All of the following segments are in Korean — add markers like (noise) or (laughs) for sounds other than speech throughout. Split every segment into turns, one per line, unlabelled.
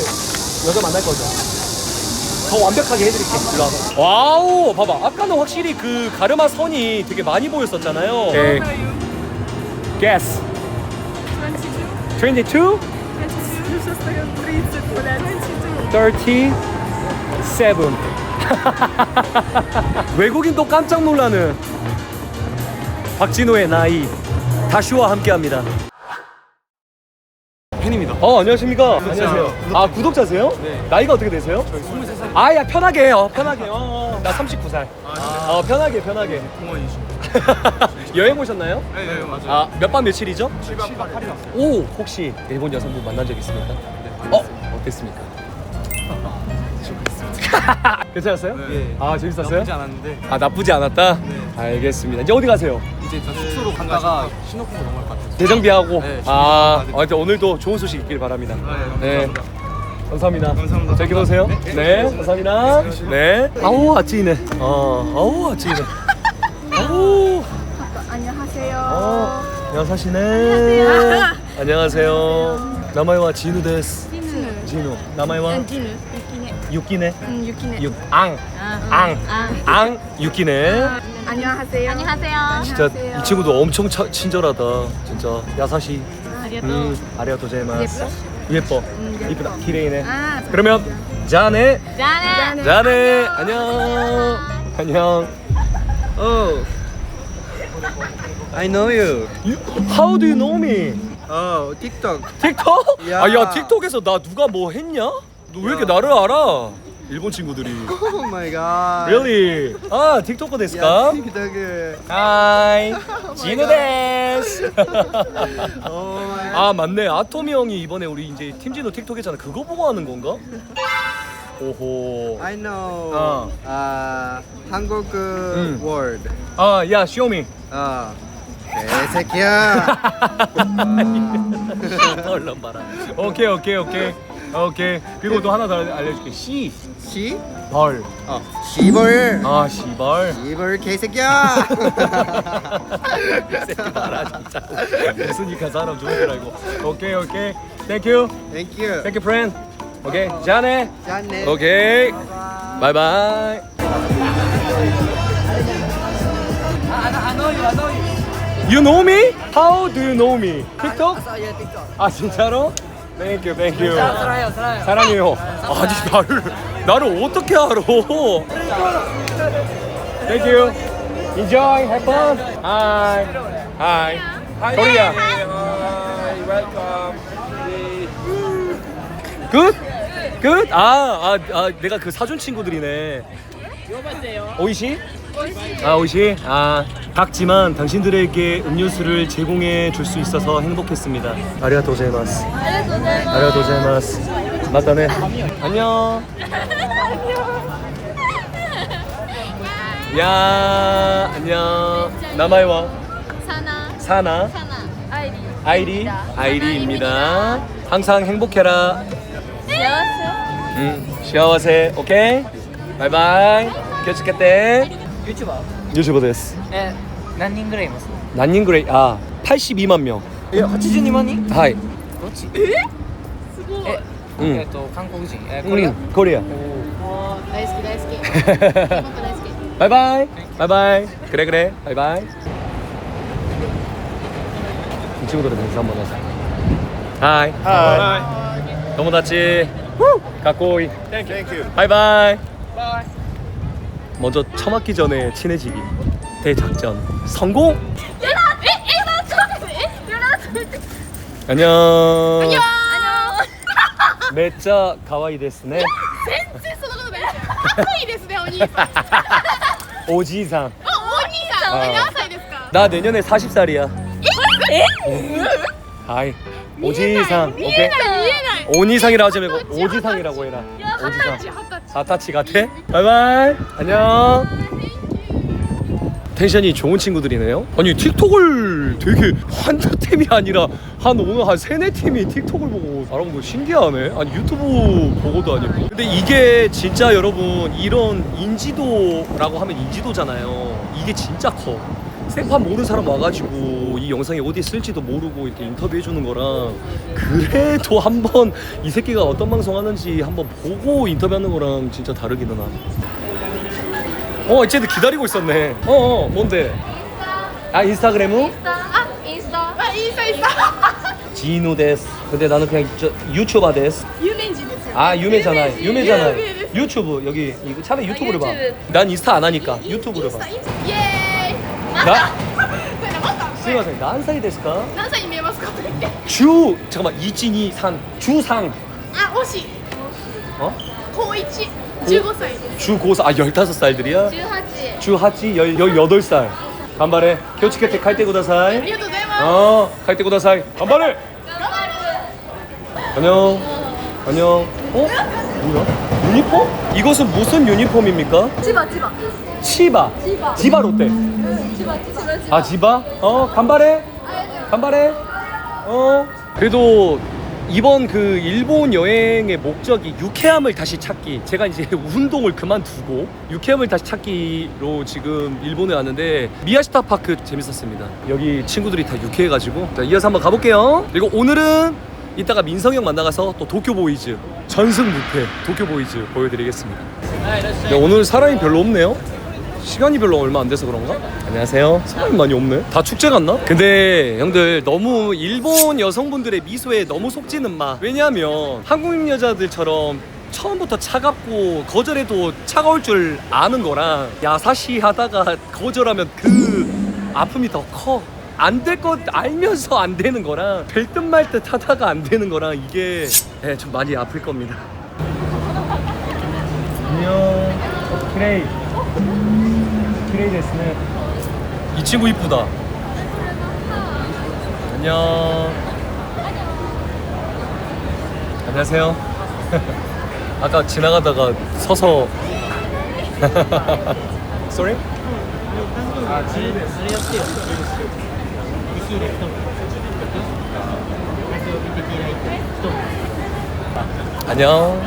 여자 만날 거죠? 더 완벽하게 해드릴게. 일로 와봐. 와우, 봐봐. 아까는 확실히 그 가르마 선이 되게 많이 보였었잖아요. 오케이. Guess. 22?
22, 30,
37. 외국인도 깜짝 놀라는 박진호의 나이 다슈와 함께합니다.
팬입니다.
어 안녕하십니까?
구독자.
안녕하세요. 아 구독자세요?
네.
나이가 어떻게 되세요?
저희 23살
아야 편하게 해요. 편하게. 어, 어. 나 39살. 어 편하게 편하게.
공원이죠. (laughs)
여행 오셨나요?
네, 네, 맞아요.
아몇박 며칠이죠?
7박 8일 왔어요.
오 혹시 일본 여성분 만난 적 있습니까?
네.
어 어땠습니까? (laughs) (laughs) 괜찮았어요?
네.
아 재밌었어요?
나쁘지 않았는데
아 나쁘지 않았다?
네.
알겠습니다. 이제 어디 가세요?
이제 저 숙소로 갔다가 신호품으로 넘어갈 것 같아요.
대정비하고.
네,
아, 하여튼 오늘도 좋은 소식 있길 바랍니다.
네,
네. 감사합니다.
감사합니다.
잘 들어오세요.
네.
네, 감사합니다. 네. 아우 아찌네. 어, 아우 아찌네. 아우.
안녕하세요.
어, 안녕하시네. 안녕하세요. 나마이와 진우 데스.
진우.
진우. 나마이와
진우. 유키네.
유키네.
응, 유키네.
육 앙. 앙. 앙 유키네.
안녕하세요.
안녕하세요.
진짜
안녕하세요.
이 친구도 엄청 차, 친절하다. 진짜 야사시. 음, 아리가토 제마스. 예뻐.
음,
이쁘다. 기레이네.
아,
그러면 자네.
짠해.
자네. 안녕. 안녕.
Oh, I know you.
You, how do you know me?
Oh, TikTok.
틱톡?
야.
아, 야, 틱톡에서 나 누가 뭐 했냐? 너 왜 이렇게
야.
나를 알아? 일본 친구들이. (laughs)
Oh my god.
Really? 아, 틱톡커
야,
데스까?
TikTok.
하이. 진우 데스. (laughs)
Oh my.
아, 맞네. 아토미 형이 이번에 우리 이제 팀진우 틱톡 했잖아. 그거 보고 하는 건가? 오호.
I know.
어.
아, 한국
음.
word.
아, 야, 쇼미.
아, 개새끼야.
얼른 봐라. 오케이, 오케이, 오케이. 오케이. 그리고 또 하나 더 알려줄게. 시.
시?
벌.
어, 시벌.
아, 시벌.
시벌 개새끼야.
새끼 봐라 진짜 웃으니까 사람 좋은 줄 알고 오케이 오케이 땡큐
Thank you.
땡큐 프렌드 오케이 자네
짠네.
오케이 바이바이 You know me? How do you know me? 틱톡? 아 진짜로? 땡큐 땡큐 사랑해요 사랑해요 아니 나를 나를 어떻게 알아 땡큐 Enjoy, have fun. Hi. Hi. Korea. Good? Good? 아, 아, 아, 내가 그 사준 친구들이네. 오이시? 아, 오이시? 아, 작지만 당신들에게 음료수를 제공해 줄 수 있어서 행복했습니다. 아리가토 고자이마스. 아리가토 고자이마스. 맞다네. 안녕. 야, 안녕. 나마이와
사나.
사나.
사나. 아이리.
아이리 아이리입니다. 항상 행복해라.
안녕하세요.
음, 시아와세. 오케이. 바이바이. 교축했대.
YouTuber
ユーチューバーです
え何人ぐらいいます
何人ぐらいあ82万名
え82万人
はい
どっちえすごいえ、
うん
えっと韓国人えコリア、
うん、コ
リア大好き大好き韓国大好き
バイバイバイバイくれくれバイバイいちごとで3番ですはいはい友達かっこいい
Thank you.
Bye bye. Bye. 먼저 처맞기 전에 친해지기. 대작전 성공.
え、え、え、なんちょっとえ、え、なんちょっと
안녕.
안녕.
매짜 가와이 데스네.
全然そのことない。かっこいいですね、お兄さん。あ、
오지상.
お兄さん、
あー
何歳ですか。
나 내년에 40살이야. 아이 오지상 오케이?
이해나
온이상이라고 하지 말고 오지상이라고 해라. 오지상.
핫다치
아타치 같아? 바이바이. 안녕. 텐션이 좋은 친구들이네요. 아니 틱톡을 되게 한두 팀이 아니라 한 오늘 한 세네 팀이 틱톡을 보고 여러분 그 뭐 신기하네? 아니 유튜브 보고도 아니고. 근데 이게 진짜 여러분 이런 인지도라고 하면 인지도잖아요. 이게 진짜 커. 생판 모르는 사람 와가지고 이이 영상이 어디에 쓸지도 모르고 이렇게 인터뷰해 주는 거랑 그래도 (laughs) 한번 이 새끼가 어떤 방송 하는지 한번 보고 인터뷰하는 거랑 진짜 다르기는 하네. 어, 쟤들 기다리고 있었네. 어, 어, 뭔데? 아, 인스타그램?
아 인스타 아 인스타 인스타 (laughs)
지노 데스. 근데 나는 그냥 저, 유튜버 데스.
유명지 됐어요
아, 유명잖아. 유명잖아. 유튜브 여기 이거 차라리 유튜브를 봐. 난 인스타 안 하니까 유튜브를 봐.
인스타 인스타 예이
나?
それまた
すいません何歳ですか
何歳に見えますかとか言って
주 잠깐만 123 주상
あ惜しい
어?
高一15歳です
주고사 아 15살들이야?
18
주하치 18살 간발해 교치케테 칼때
あ
구다사이
りがとうございます
어 칼때 구다사이 간발해
頑張る
안녕 안녕 어? 뭐야? 유니폼? 이것은 무슨 유니폼입니까?
千葉千葉
치바.
치바.
지바 롯데.
치바, 치바, 지바.
아 지바? 어 간발해? 간발해? 어 그래도 이번 그 일본 여행의 목적이 유쾌함을 다시 찾기. 제가 이제 (laughs) 운동을 그만두고 유쾌함을 다시 찾기로 지금 일본에 왔는데 미야시타 파크 재밌었습니다. 여기 친구들이 다 유쾌해가지고 자, 이어서 한번 가볼게요. 그리고 오늘은 이따가 민성이 형 만나가서 또 도쿄 보이즈 전승 무패 도쿄 보이즈 보여드리겠습니다. 네, 오늘 사람이 별로 없네요. 시간이 별로 얼마 안 돼서 그런가? 안녕하세요. 사람이 많이 없네. 다 축제 갔나? 근데 형들 너무 일본 여성분들의 미소에 너무 속지는 마. 왜냐하면 한국 여자들처럼 처음부터 차갑고 거절해도 차가울 줄 아는 거랑 야사시 하다가 거절하면 그 아픔이 더 커. 안 될 것 알면서 안 되는 거랑 될 듯 말 듯 하다가 안 되는 거랑 이게 네, 좀 많이 아플 겁니다. 안녕. 그레이. 그레이 데스네. 이 친구 이쁘다. 안녕. 안녕하세요. (laughs) 아까 지나가다가 서서 (laughs) Sorry? 안녕.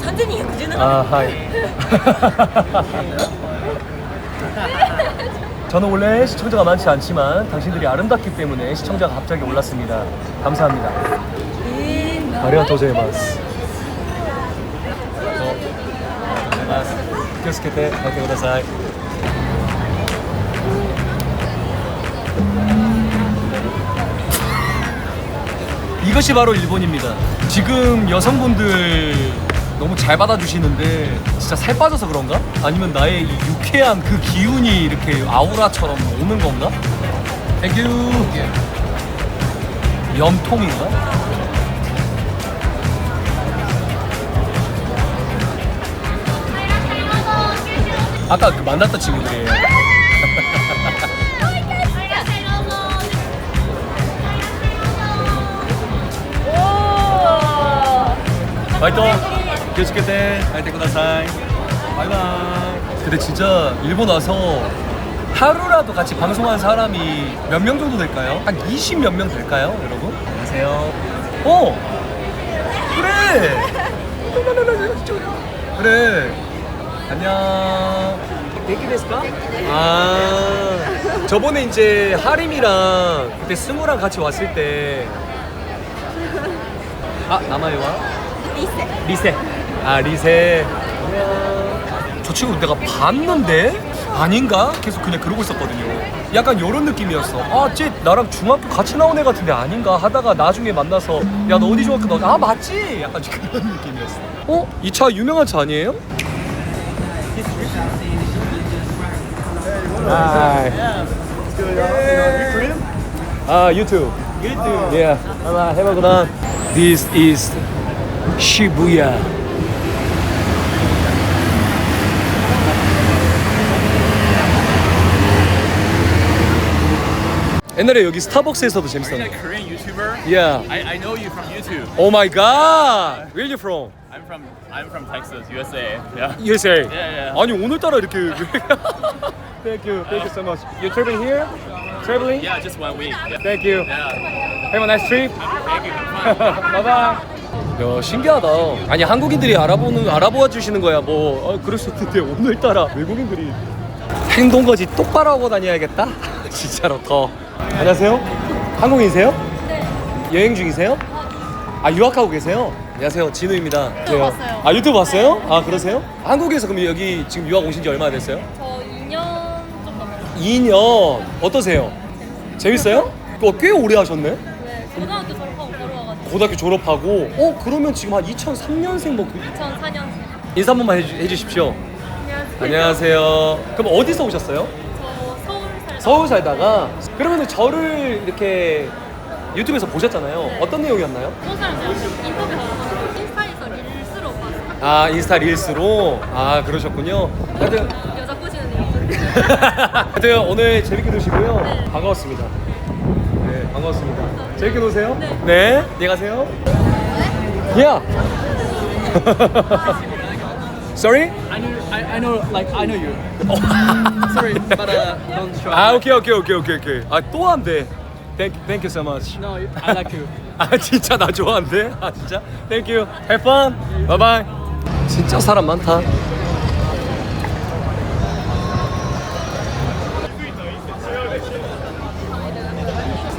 3217
아, 하이. (laughs) (laughs) 저는 원래 시청자가 많지 않지만 당신들이 아름답기 때문에 시청자가 갑자기 올랐습니다. 감사합니다. 아리가토 고자이마스. 고자이마스. 気をつけて帰ってください。 이것이 바로 일본입니다. 지금 여성분들 너무 잘 받아주시는데 진짜 살 빠져서 그런가? 아니면 나의 이 유쾌한 그 기운이 이렇게 아우라처럼 오는 건가? 땡큐. 염통인가? 아까 그 만났던 친구들이에요. (laughs) 파이팅! 気をつけて帰ってください 바이바이 근데 진짜 일본 와서 하루라도 같이 방송한 사람이 몇 명 정도 될까요? 한 20 몇 명 될까요 여러분? 안녕하세요 어! 그래! 그래 (laughs) 안녕 대기 됐을까? 아 저번에 이제 하림이랑 그때 승우랑 같이 왔을 때 아, 남아요와? 리세. 리세. 아, 리세. 저 친구 내가 봤는데? 아닌가? 계속 그냥 그러고 있었거든요. 약간 이런 느낌이었어. 아, 쟤 나랑 중학교 같이 나온 애 같은데 아닌가 하다가 나중에 만나서 야, 너 어디 중학교 나왔 아, 맞지? 약간 그런 (laughs) 느낌이었어. 어? 이 차 유명한 차 아니에요? Hi. Ah, YouTube. YouTube. Yeah. Have a good one. This is Shibuya. 옛날에 여기 스타벅스에서도 재밌었는데.
Like Korean YouTuber?
Yeah.
I, I know you from YouTube.
Oh my god. Where you from?
I'm from I'm from Texas, USA. Yeah.
USA.
yeah.
아니 오늘따라 이렇게. Thank you. Thank you so much. You traveling here? Traveling?
Yeah, just one week. Yeah.
Thank you.
Yeah.
Have a nice trip.
Thank you. Have fun.
바이바이. 야 신기하다. 아니 한국인들이 알아보는 알아보아 주시는 거야. 뭐 어, 그럴 수 있는데 오늘따라 외국인들이 행동거지 똑바로 하고 다녀야겠다. 진짜로 더. 안녕하세요. 한국인이세요? 네. 여행 중이세요? 아 유학하고 계세요? 안녕하세요 진우입니다.
유튜브 봤어요.
아 유튜브 봤어요? 아 그러세요? 한국에서 그럼 여기 지금 유학 오신 지 얼마나 됐어요?
저 2년 좀 넘었어요.
2년 어떠세요? 재밌어요? 그거 꽤 오래 하셨네?
네, 고등학교 졸업하고 바로 와가지고
고등학교 졸업하고 어 그러면 지금 한 2003년생 뭐 그-
2004년생.
인사 한 번만 해주, 해주십시오. 안녕하세요. 그럼 어디서 오셨어요?
저 서울 살다.
서울 살다가 그러면 저를 이렇게 유튜브에서 보셨잖아요. 어떤 내용이었나요?
인터뷰 인스타에서 릴스로 봤어요.
아 인스타 릴스로 아 그러셨군요. 하여튼
여자 꼬시는 릴스. (laughs)
하여튼 오늘 재밌게 노시고요.
네.
반가웠습니다. 네 반갑습니다. 재밌게 노세요.
네.
네. 안녕히 가세요. Yeah. Sorry?
I know I, I know like I know you sorry but uh, don't try
아 오케이 오케이 오케이 오케이 오케이. 아또 한대. Thank thank you so much.
no I like you
아 진짜 나 좋아한대? 아 진짜? Thank you. Have fun. Bye bye. 진짜 사람 많다.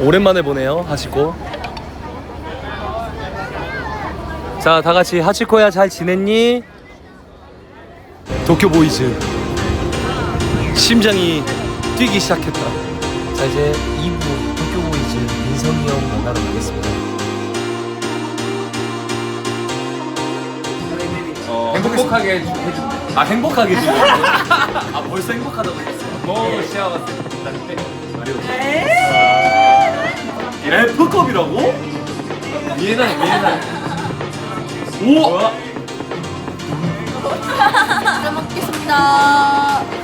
오랜만에 보네요 하치코. 자, 다 같이 하치코야 잘 지냈니? 도쿄 보이즈. 심장이 뛰기 시작했다. 자 이제 2부 도쿄 보이즈 민성이 형 만나러 가겠습니다. 행복하게 해주. 아 행복하게 해주. 아 벌써 행복하다고 했어. 뭐 시아가 나한테 래프컵이라고? 미에나네 미에나네. 오.
잘 먹겠습니다.